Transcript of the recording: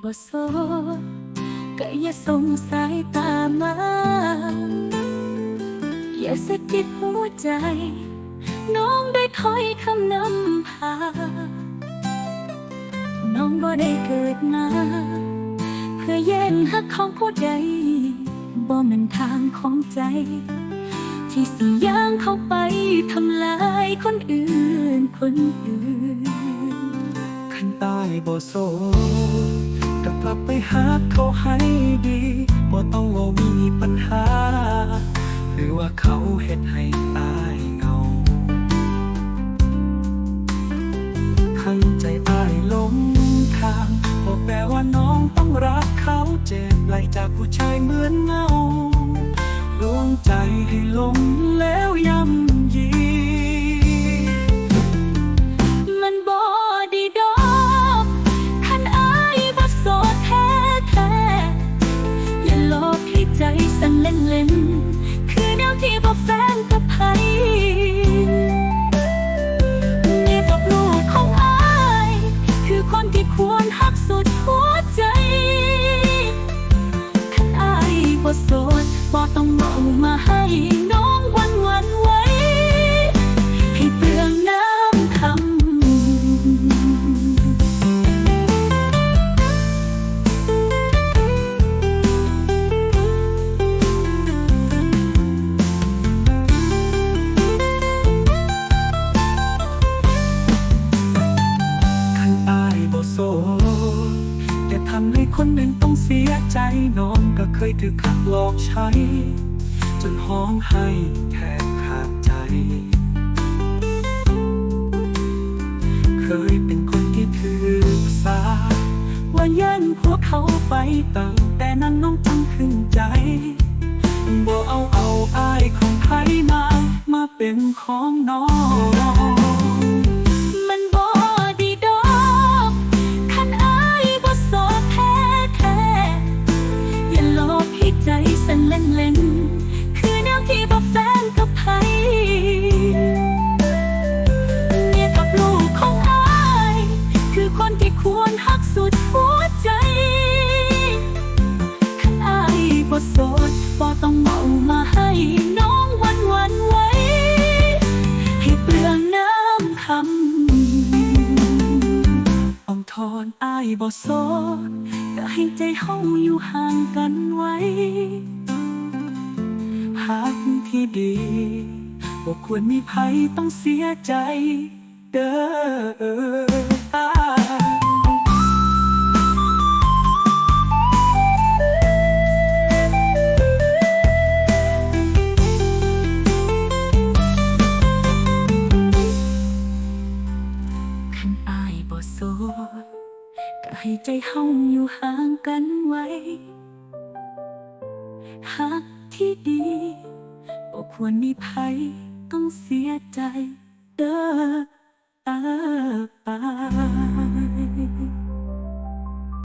บ่โสดก็อย่าสงสายตามา อย่าสะกิดหัวใจ น้องได้ถอยคำนำพา น้องบ่ได้เกิดมา เพื่อแย่งหักของผู้ใดบ่แมันทางของใจ ที่สิย่างเข้าไปทำลายคนอื่นคนอื่น ขันตายบ่โซ กลับไปหาเขาให้ดีบ่ต้องว่ามีปัญหา หรือว่าเขาเฮ็ดให้ตายเงาขันใจอายหลงทางบ่แปลว่าน้องต้องรักเขาเจ็บไหลจากผู้ชายเหมือนเงาลวงใจให้หลงแล้ว ทำให้คนหนึ่งต้องเสียใจน้องก็เคยถูกขัดหลอกใช้ จนห้องให้แทบขาดใจ เคยเป็นคนที่ถือสาว่าแย่งพวกเขาไปตั้งแต่นั้นน้องจำขึ้นใจบ่เอาเอาอา หักสุดหัวใจคันอายบ่โสดบ่ต้องเอามาให้น้องวันวันไว้ ให้เปลืองน้ำคำอ่อนทอนอายบ่โสดก็ให้ใจเฮาอยู่ห่างกันไว้หากที่ดีบ่ควรมีภัยต้องเสียใจ เด้อ ใจเฮาอยู่ห่างกันไว้หากที่ดีบ่ควรมีภัยต้องเสียใจเด้ออา